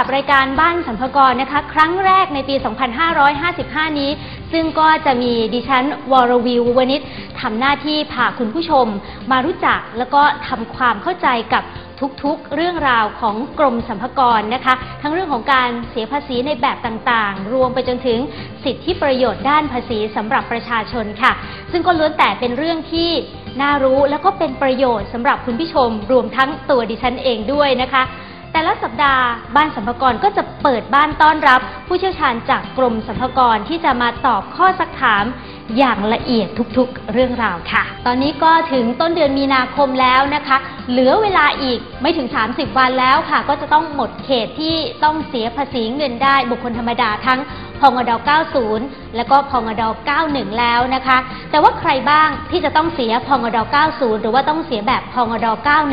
ับกับรายการบ้านสัมภากรนะคะ ครั้งแรกในปี 2555 นี้ ซึ่งก็จะมีดิฉันวรวิววนิชทำหน้าที่พาคุณผู้ชม มารู้จักแล้วก็ทำความเข้าใจกับทุกๆ เรื่องราวของกรมสัมภากรนะคะ ทั้งเรื่องของการเสียภาษีในแบบต่างๆ รวมไปจนถึงสิทธิประโยชน์ด้านภาษีสำหรับประชาชนค่ะ ซึ่งก็ล้วนแต่เป็นเรื่องที่น่ารู้แล้วก็เป็นประโยชน์สำหรับคุณผู้ชม รวมทั้งตัวดิฉันเองด้วยนะคะ แต่ละสัปดาห์บ้านสัมภากรก็จะเปิดบ้านต้อนรับ ผู้เชี่ยวชาญจากกรมสัมภากรที่จะมาตอบข้อสักถาม อย่างละเอียดทุกๆเรื่องราวค่ะ ตอนนี้ก็ถึงต้นเดือนมีนาคมแล้วนะคะ เหลือเวลาอีกไม่ถึง 30 วันแล้วค่ะ ก็จะต้องหมดเขตที่ต้องเสียภาษีเงินได้บุคคลธรรมดาทั้งพงด90 และก็พงด91 แล้วนะคะ แต่ว่าใครบ้างที่จะต้องเสียพงด90 หรือว่าต้องเสียแบบพงด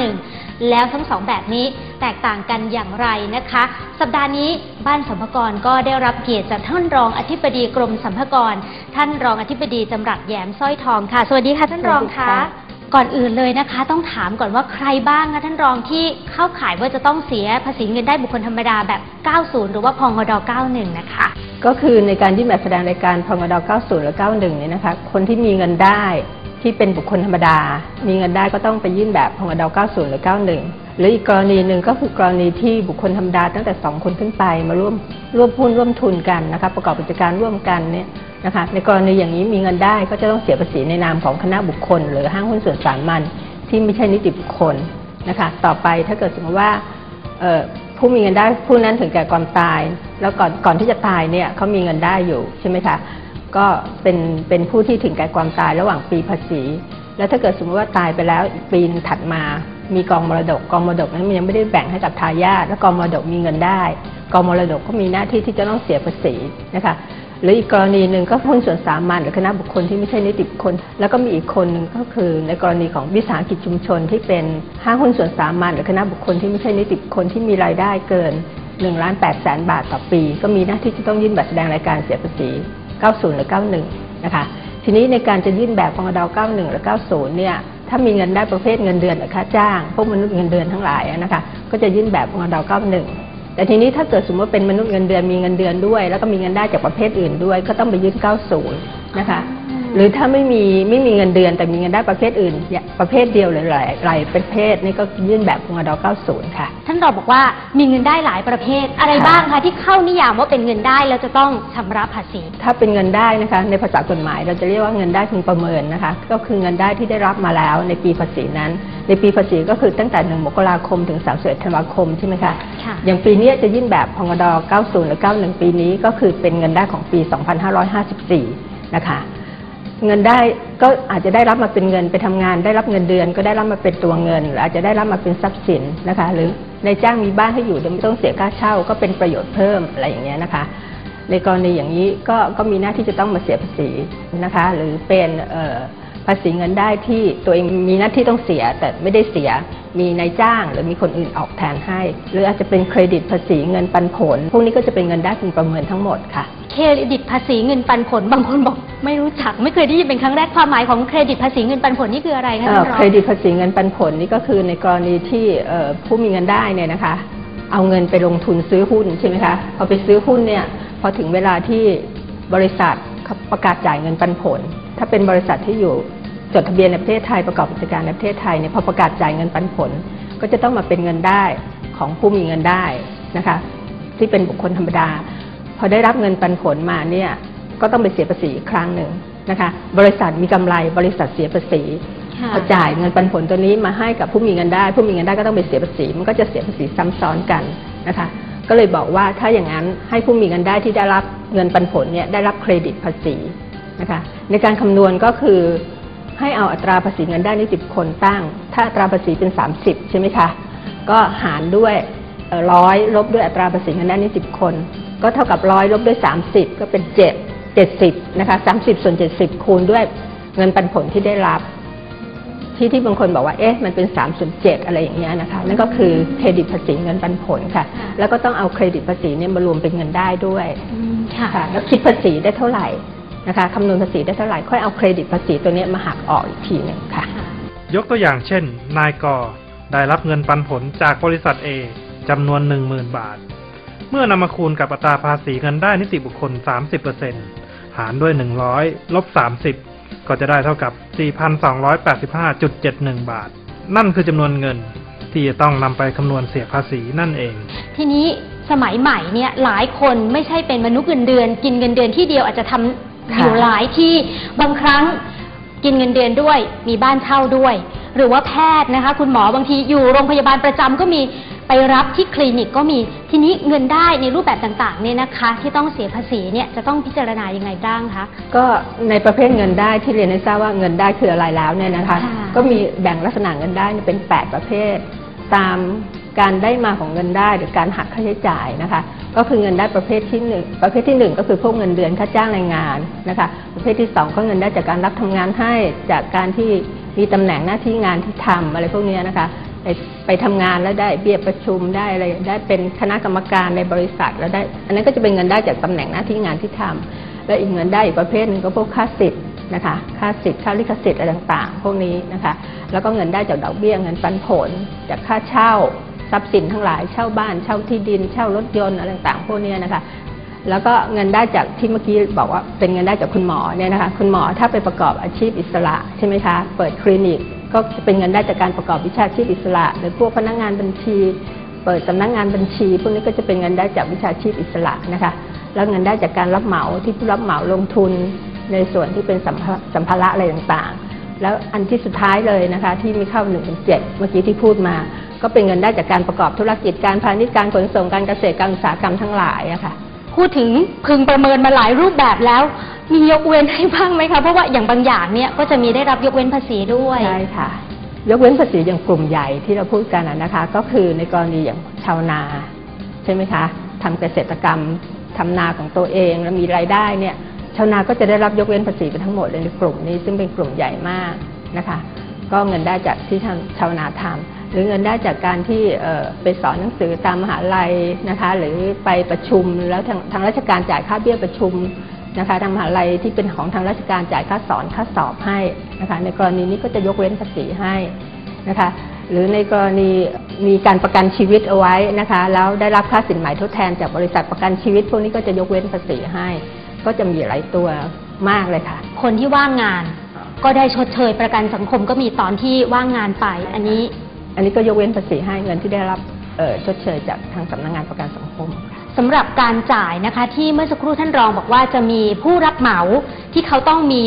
91 แล้วทั้งสองแบบนี้แตกต่างกันอย่างไรนะคะ สัปดาห์นี้บ้านสัมภากรก็ได้รับเกียรติจากท่านรองอธิบดีกรมสัมภากร ท่านรองอธิบดีจำรัดแย้มสร้อยทองค่ะ สวัสดีค่ะท่านรองสวัสดีคะค่ะก่อนอื่นเลยนะคะ ต้องถามก่อนว่าใครบ้างคะท่านรองที่เข้าข่ายว่าจะต้องเสียภาษีเงินได้บุคคลธรรมดาแบบ 90 หรือว่าพงด91 นะคะ ก็คือในการยื่นแบบแสดงรายการพงด90หรือ91เนี่ยนะคะ คนที่มีเงินได้ ที่เป็นบุคคลธรรมดา มีเงินได้ก็ต้องไปยื่นแบบพงดาว90 หรือ 91 หรืออีกกรณีหนึ่งก็คือกรณีที่บุคคลธรรมดาตั้งแต่ 2 คนขึ้นไปมาร่วมร่วมหุ้นร่วมทุนกันนะคะประกอบกิจการร่วมกันเนี่ยนะคะในกรณีอย่างนี้มีเงินได้ก็จะต้องเสียภาษีในนามของคณะบุคคล หรือห้างหุ้นส่วนสามัญที่ไม่ใช่นิติบุคคลนะคะต่อไปถ้าเกิดสมมติว่าผู้มีเงินได้ผู้นั้นถึงแก่ความตาย แล้วก่อนก่อนที่จะตายเนี่ยเขามีเงินได้อยู่ใช่ไหมคะ ก็เป็นเป็นผู้ที่ถึงแก่ความตายระหว่างปีภาษี แล้วถ้าเกิดสมมติว่าตายไปแล้วอีกปีถัดมา มีกองมรดกกองมรดกนั้นมันยังไม่ได้แบ่งให้กับทายาทแล้วกองมรดกมีเงินได้ กองมรดกก็มีหน้าที่ที่จะต้องเสียภาษีนะคะหรืออีกกรณีหนึ่งก็หุ้นส่วนสามัญหรือคณะบุคคลที่ไม่ใช่นิติบุคคล แล้วก็มีอีกคนหนึ่งก็คือ ในกรณีของวิสาหกิจชุมชนที่เป็นห้างหุ้นส่วนสามัญหรือคณะบุคคลที่ไม่ใช่นิติบุคคลที่มีรายได้เกิน1ล้าน8แสนบาทต่อปี ก็มีหน้าที่จะต้องยื่นแบบแสดงรายการเสียภาษี 90 หรือ 91 นะคะ ทีนี้ในการจะยื่นแบบพงด91 หรือ 90 เนี่ย ถ้ามีเงินได้ประเภทเงินเดือนหรือค่าจ้าง พวกมนุษย์เงินเดือนทั้งหลายนะคะ ก็จะยื่นแบบพงด91 แต่ทีนี้ถ้าเกิดสมมติว่าเป็นมนุษย์เงินเดือนมีเงินเดือนด้วย แล้วก็มีเงินได้จากประเภทอื่นด้วย ก็ต้องไปยื่น 90 นะคะ หรือถ้าไม่มีไม่มีเงินเดือนแต่มีเงินได้ประเภทอื่นอย่างประเภทเดียวหรือหลายหลายประเภทนี่ก็ยื่นแบบพงด90 ค่ะ ท่านรองบอกว่ามีเงินได้หลายประเภทอะไรบ้างคะที่เข้านิยามว่าเป็นเงินได้แล้วจะต้องชำระภาษี ถ้าเป็นเงินได้นะคะในภาษากฎหมาย เราจะเรียกว่าเงินได้พึงประเมินนะคะ ก็คือเงินได้ที่ได้รับมาแล้วในปีภาษีนั้น ในปีภาษีก็คือตั้งแต่ 1 มกราคมถึง 31 ธันวาคมใช่ไหมคะ ค่ะ อย่างปีนี้จะยื่นแบบพงด90 หรือ 91 ปีนี้ก็คือเป็นเงินได้ของปี 2554 นะคะ เงินได้ก็อาจจะได้รับมาเป็นเงินไปทำงาน ได้รับเงินเดือน ก็ได้รับมาเป็นตัวเงินหรืออาจจะได้รับมาเป็นทรัพย์สินนะคะ หรือในจ้างมีบ้านให้อยู่โดยไม่ต้องเสียค่าเช่า ก็เป็นประโยชน์เพิ่มอะไรอย่างเงี้ยนะคะ ในกรณีอย่างนี้ก็ก็มีหน้าที่จะต้องมาเสียภาษีนะคะ หรือเป็นเอ่อ ภาษีเงินได้ที่ตัวเองมีหน้าที่ต้องเสีย แต่ไม่ได้เสียมีนายจ้าง หรือมีคนอื่นออกแทนให้ หรืออาจจะเป็นเครดิตภาษีเงินปันผล พวกนี้ก็จะเป็นเงินได้พึงประเมินทั้งหมดค่ะ เครดิตภาษีเงินปันผลบางคนบอก ไม่รู้จักไม่เคยได้ยินเป็นครั้งแรกความหมายของเครดิตภาษีเงินปันผลนี่คืออะไรคะเอ่ท่าอนรองเครดิตภาษีเงินปันผลนี่ก็คือในกรณีที่เอ่อผู้มีเงินได้เนี่ยนะคะ เอาเงินไปลงทุนซื้อหุ้นใช่ไหมคะพอไปซื้อหุ้นเนี่ยพอถึงเวลาที่บริษัทเขาประกาศจ่ายเงินปันผล ถ้าเป็นบริษัทที่อยู่จดทะเบียนในประเทศไทยประกอบกิจการในประเทศไทยเนี่ยพอประกาศจ่ายเงินปันผล ก็จะต้องมาเป็นเงินได้ของผู้มีเงินได้นะคะที่เป็นบุคคลธรรมดา พอได้รับเงินปันผลมาเนี่ยก็ต้องไปเสียภาษีอีกครั้งหนึ่งนะคะบริษัทมีกำไรบริษัทเสียภาษีค่ะพอจ่ายเงินปันผลตัวนี้มาให้กับผู้มีเงินได้ ผู้มีเงินได้ก็ต้องไปเสียภาษีมันก็จะเสียภาษีซ้ำซ้อนกันนะคะก็เลยบอกว่าถ้าอย่างนั้นให้ผู้มีเงินได้ที่ได้รับเงินปันผลเนี่ยได้รับเครดิตภาษี นะคะในการคำนวณก็คือให้เอาอัตราภาษีเงินได้นิติบุคคลตั้ง ถ้าอัตราภาษีเป็น 30 ใช่ไหมคะ ก็หารด้วยร้อยลบด้วยอัตราภาษีเงินได้นิติบุคคลก็เท่ากับร้อยลบด้วย 30 ก็เป็น 7 70 นะคะ 30 ส่วน 70 คูณด้วยเงินปันผลที่ได้รับ ที่ที่บางคนบอกว่าเอ๊ะมันเป็น3ส่วน7อะไรอย่างเงี้ยนะคะนั่นก็คือเครดิตภาษีเงินปันผลค่ะค่ะแล้วก็ต้องเอาเครดิตภาษีเนี่ยมารวมเป็นเงินได้ด้วยอืมค่ะค่ะแล้วคิดภาษีได้เท่าไหร่ นะคะคำนวณภาษีได้เท่าไหร่ ค่อยเอาเครดิตภาษีตัวเนี้ยมาหักออกอีกทีหนึ่งค่ะ ยกตัวอย่างเช่น นายกได้รับเงินปันผลจากบริษัท A จำนวน 10,000 บาท เมื่อนำมาคูณกับอัตราภาษีเงินได้นิติบุคคล 30%หารด้วย 100 ลบ 30 ก็จะได้เท่ากับ 4,285.71 บาท นั่นคือจำนวนเงินที่จะต้องนำไปคำนวณเสียภาษีนั่นเอง ทีนี้สมัยใหม่เนี่ยหลายคนไม่ใช่เป็นมนุษย์เงินเดือน กินเงินเดือนที่เดียวอาจจะทำค่ะ อยู่หลายที่บางครั้งกินเงินเดือนด้วยมีบ้านเช่าด้วย หรือว่าแพทย์นะคะ คุณหมอบางทีอยู่โรงพยาบาลประจำก็มีไปรับที่คลินิกก็มีทีนี้เงินได้ในรูปแบบต่างๆเนี่ยนะคะ ที่ต้องเสียภาษีเนี่ยจะต้องพิจารณายังไงบ้างคะก็ในประเภทเงินได้ที่เรียนให้ทราบว่าเงินได้คืออะไรแล้วเนี่ยนะคะค่ะก็มีแบ่งลักษณะเงินได้เป็น 8 ประเภท ตาม การได้มาของเงินได้หรือการหักค่าใช้จ่ายนะคะ ก็คือเงินได้ประเภทที่หนึ่งประเภทที่หนึ่งก็คือพวกเงินเดือนค่าจ้างแรงงานนะคะ ประเภทที่สองก็เงินได้จากการรับทำงานให้จากการที่มีตำแหน่งหน้าที่งานที่ทำอะไรพวกเนี้ยนะคะ ไปไปทำงานแล้วได้เบี้ยประชุมได้อะไรได้เป็นคณะกรรมการในบริษัทแล้วได้ อันนั้นก็จะเป็นเงินได้จากตำแหน่งหน้าที่งานที่ทำแล้วอีกเงินได้อีกประเภทหนึ่งก็พวกค่าสิทธิ์นะคะค่าสิทธิ์ค่าลิขสิทธิ์อะไรต่างๆ พวกนี้นะคะ แล้วก็เงินได้จากดอกเบี้ยเงินปันผล จากค่าเช่า ทรัพย์สินทั้งหลายเช่าบ้าน เช่าที่ดิน เช่ารถยนต์อะไรต่างๆพวกนี้นะคะ แล้วก็เงินได้จากที่เมื่อกี้บอกว่าเป็นเงินได้จากคุณหมอเนี่ยนะคะ คุณหมอถ้าไปประกอบอาชีพอิสระใช่ไหมคะ เปิดคลินิก ก็จะเป็นเงินได้จากการประกอบวิชาชีพอิสระหรือพวกพนักงานบัญชี เปิดสำนักงานบัญชี พวกนี้ก็จะเป็นเงินได้จากวิชาชีพอิสระนะคะ แล้วเงินได้จากการรับเหมาที่ผู้รับเหมาลงทุนในส่วนที่เป็นสัมภาสัมภาระอะไรต่างๆ แล้วอันที่สุดท้ายเลยนะคะ ที่มีเข้าหนึ่งเป็นเจ็ดเมื่อกี้ที่พูดมา ก็เป็นเงินได้จากการประกอบธุรกิจการพาณิชย์การขนส่งการเกษตรการอุตสาหกรรมทั้งหลายอะค่ะ พูดถึงพึงประเมินมาหลายรูปแบบแล้ว มียกเว้นให้บ้างไหมคะ เพราะว่าอย่างบางอย่างเนี่ยก็จะมีได้รับยกเว้นภาษีด้วยใช่ค่ะ ยกเว้นภาษีอย่างกลุ่มใหญ่ที่เราพูดกันอะนะคะ ก็คือในกรณีอย่างชาวนาใช่ไหมคะทำเกษตรกรรมทำนาของตัวเองแล้วมีรายได้เนี่ยชาวนาก็จะได้รับยกเว้นภาษีไปทั้งหมดเลยในกลุ่มนี้ซึ่งเป็นกลุ่มใหญ่มากนะคะ ก็เงินได้จากที่ทำชาวนาทำห รือเงินได้จากการที่ไปสอนหนังสือตามมหาลัยนะคะ หรือไปประชุมแล้วทางทางราชการจ่ายค่าเบี้ยประชุมนะคะทางมหาลัยที่เป็นของทางราชการจ่ายค่าสอนค่าสอบให้นะคะในกรณีนี้ก็จะยกเว้นภาษีให้นะคะหรือในกรณีมีการประกันชีวิตเอาไว้นะคะแล้วได้รับค่าสินไหมทดแทนจากบริษัทประกันชีวิต พวกนี้ก็จะยกเว้นภาษีให้ ก็จะมีหลายตัวมากเลยค่ะ คนที่ว่างงานก็ได้ชดเชยประกันสังคมก็มีตอนที่ว่างงานไปอันนี้ อันนี้ก็ยกเว้นภาษีให้เงินที่ได้รับเอ่อชดเชยจากทางสำนักงานประกันสังคมค่ะสำหรับการจ่ายนะคะ ที่เมื่อสักครู่ท่านรองบอกว่าจะมีผู้รับเหมาที่เขาต้องมี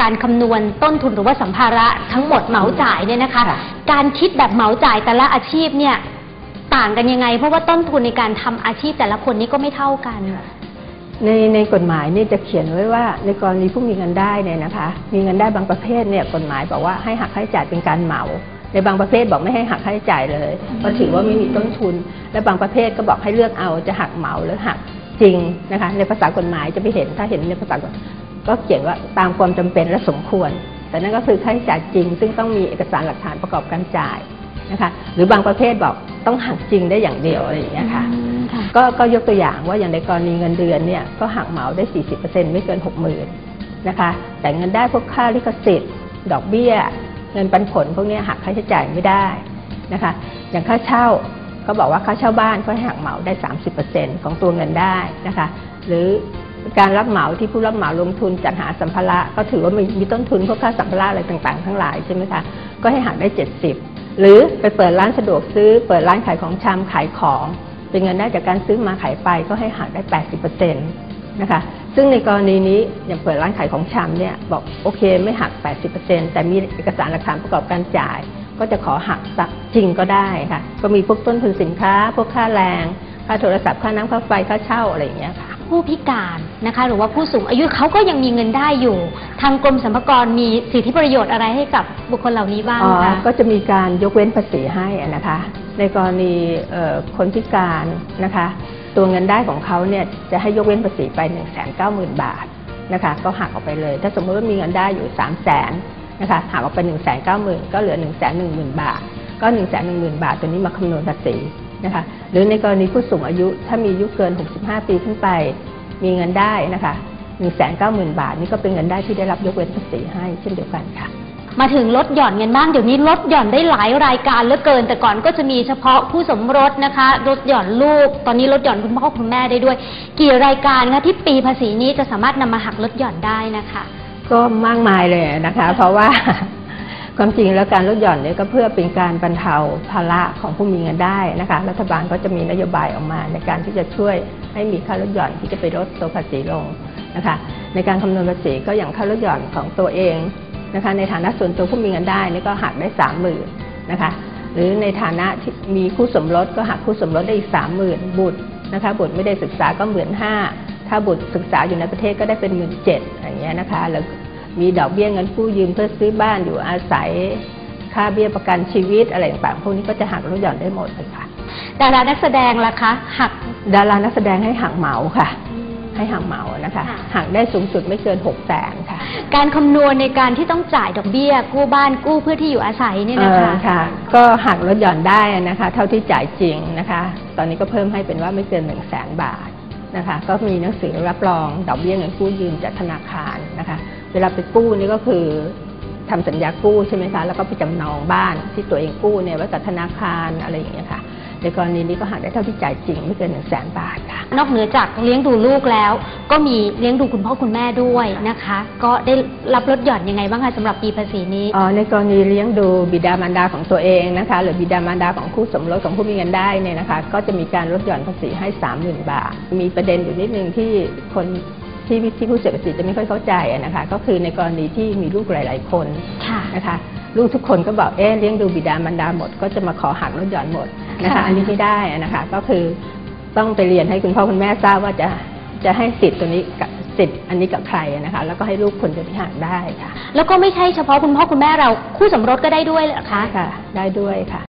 การคำนวณต้นทุนหรือว่าสัมภาระทั้งหมดเหมาจ่ายเนี่ยนะคะค่ะการคิดแบบเหมาจ่ายแต่ละอาชีพเนี่ยต่างกันยังไง เพราะว่าต้นทุนในการทำอาชีพแต่ละคนนี่ก็ไม่เท่ากัน ในในกฎหมายนี่จะเขียนไว้ว่า ในกรณีผู้มีเงินได้เนี่ยนะคะ มีเงินได้บางประเภทเนี่ยกฎหมายบอกว่าให้หักค่าใช้จ่ายเป็นการเหมา ในบางประเภทบอกไม่ให้หักค่าใช้จ่ายเลยเพราะถือว่าไม่มีต้นทุน และบางประเภทก็บอกให้เลือกเอาจะหักเหมาหรือหักจริงนะคะในภาษากฎหมายจะไปเห็นถ้าเห็นในภาษากฎก็เขียนว่าตามความจำเป็นและสมควร แต่นั่นก็คือค่าใช้จ่ายจริง ซึ่งต้องมีเอกสารหลักฐานประกอบการจ่ายนะคะหรือบางประเภทบอกต้องหักจริงได้อย่างเดียวอะไรอย่างเงี้ยค่ะก็ก็ยกตัวอย่างว่าอย่างในกรณีเงินเดือนเนี่ยก็หักเหมาได้ 40%ไม่เกิน 60,000นะคะแต่เงินได้พวกค่าลิขสิทธิ์ ดอกเบี้ย เงินปันผลพวกนี้หักค่าใช้จ่ายไม่ได้นะคะ อย่างค่าเช่าก็บอกว่าค่าเช่าบ้านก็ให้หักเหมาได้ 30%ของตัวเงินได้นะคะ หรือการรับเหมาที่ผู้รับเหมาลงทุนจัดหาสัมภาระก็ถือว่ามีมีต้นทุนพวกค่าสัมภาระอะไรต่างๆ ทั้งหลายใช่ไหมคะก็ให้หักได้ 70 หรือไปเปิดร้านสะดวกซื้อ เปิดร้านขายของชำขายของเป็นเงินได้จากการซื้อมาขายไปก็ให้หักได้ 80% นะคะ ซึ่งในกรณีนี้อย่างเปิดร้านขายของชำเนี่ยบอกโอเคไม่หัก 80%แต่มีเอกสารหลักฐานประกอบการจ่าย ก็จะขอหักสักจริงก็ได้ค่ะ ก็มีพวกต้นทุนสินค้า พวกค่าแรง ค่าโทรศัพท์ค่าน้ำค่าไฟค่าเช่าอะไรอย่างเงี้ยค่ะผู้พิการนะคะ หรือว่าผู้สูงอายุเขาก็ยังมีเงินได้อยู่ ทางกรมสรรพากรมีสิทธิประโยชน์อะไรให้กับบุคคลเหล่านี้บ้างอ๋อคะก็จะมีการยกเว้นภาษีให้อะนะคะ ในกรณีเอ่อคนพิการนะคะ ตัวเงินได้ของเขาเนี่ยจะให้ยกเว้นภาษีไป 1 9 0 0 0 0 บาทนะคะก็หักออกไปเลย ถ้าสมมติว่ามีเงินได้อยู่ 3 0 0 0 0นนะคะหักออกไป 1 9 0 0 0 0 ก็เหลือ 1 1 0 0 0 0 บาท ก็ 1 1 0 0 0 0 บาท ตัวนี้มาคำนวณภาษีนะคะหรือในกรณีผู้สูงอายุถ้ามีอายุเกิน 65 ปีขึ้นไป มีเงินได้นะคะ1 9 0 0 0 0 บาท นี่ก็เป็นเงินได้ที่ได้รับยกเว้นภาษีให้เช่นเดียวกันค่ะ มาถึงลดหย่อนเงินบ้างเดี๋ยวนี้ลดหย่อนได้หลายรายการเหลือเกิน แต่ก่อนก็จะมีเฉพาะคู่สมรสนะคะลดหย่อนลูก ตอนนี้ลดหย่อนคุณพ่อคุณแม่ได้ด้วย กี่รายการคะที่ปีภาษีนี้จะสามารถนำมาหักลดหย่อนได้นะคะ ก็มากมายเลยนะคะ เพราะว่าความจริงแล้วการลดหย่อนเนี่ยก็เพื่อเป็นการบรรเทาภาระของผู้มีเงินได้นะคะ รัฐบาลก็จะมีนโยบายออกมาในการที่จะช่วยให้มีค่าลดหย่อนที่จะไปลดตัวภาษีลงนะคะ ในการคำนวณภาษีก็อย่างค่าลดหย่อนของตัวเอง นะคะในฐานะส่วนตัวผู้มีเงินได้นี่ก็หักได้สามหมื่นนะคะหรือในฐานะที่มีคู่สมรสก็หักคู่สมรสได้อีกสามหมื่นบุตรนะคะบุตรไม่ได้ศึกษาก็หมื่นห้าถ้าบุตรศึกษาอยู่ในประเทศก็ได้เป็นหมื่นเจ็ดอย่างเงี้ยนะคะแล้วมีดอกเบี้ยเงินกู้ยืมเพื่อซื้อบ้านอยู่อาศัยค่าเบี้ยประกันชีวิตอะไรต่างๆพวกนี้ก็จะหักลดหย่อนได้หมดเลยค่ะ ดารานักแสดงล่ะคะหักดารานักแสดงให้หักเหมาค่ะ ให้หักเหมานะคะค่ะหักได้สูงสุดไม่เกินหกแสนค่ะ การคำนวณในการที่ต้องจ่ายดอกเบี้ย กู้บ้านกู้เพื่อที่อยู่อาศัยเนี่ยนะคะ ค่ะ ก็หักลดหย่อนได้นะคะ เท่าที่จ่ายจริงนะคะ ตอนนี้ก็เพิ่มให้เป็นว่าไม่เกินหนึ่งแสนบาทนะคะ ก็มีหนังสือรับรองดอกเบี้ยเงินกู้ยืมจากธนาคารนะคะ เวลาไปกู้นี่ก็คือทำสัญญากู้ใช่ไหมคะ แล้วก็ไปจำนองบ้านที่ตัวเองกู้เนี่ยไว้กับธนาคารอะไรอย่างเงี้ยค่ะ ในกรณีนี้ก็หักได้เท่าที่จ่ายจริงไม่เกินหนึ่งแสนบาทค่ะ นอกเหนือจากเลี้ยงดูลูกแล้ว ก็มีเลี้ยงดูคุณพ่อคุณแม่ด้วยนะคะ ก็ได้รับลดหย่อนยังไงบ้างคะสำหรับปีภาษีนี้อ๋อในกรณีเลี้ยงดูบิดามารดาของตัวเองนะคะ หรือบิดามารดาของคู่สมรสของผู้มีเงินได้เนี่ยนะคะ ก็จะมีการลดหย่อนภาษีให้สามหมื่นบาท มีประเด็นอยู่นิดนึงที่คนที่ที่ผู้เสียภาษีจะไม่ค่อยเข้าใจอะนะคะ ก็คือในกรณีที่มีลูกหลาย ๆ คนค่ะนะคะ ลูกทุกคนก็บอกเอ๊ะเลี้ยงดูบิดามารดาหมด ก็จะมาขอหักลดหย่อนหมดนะคะค่ะอันนี้ไม่ได้อะนะคะ ก็คือต้องไปเรียนให้คุณพ่อคุณแม่ทราบว่าจะจะให้สิทธิ์ตัวนี้กับสิทธิ์อันนี้กับใครอะนะคะ แล้วก็ให้ลูกคนเดียวที่หักได้ค่ะ แล้วก็ไม่ใช่เฉพาะคุณพ่อคุณแม่เราคู่สมรสก็ได้ด้วยเหรอคะ ค่ะ ได้ด้วยค่ะ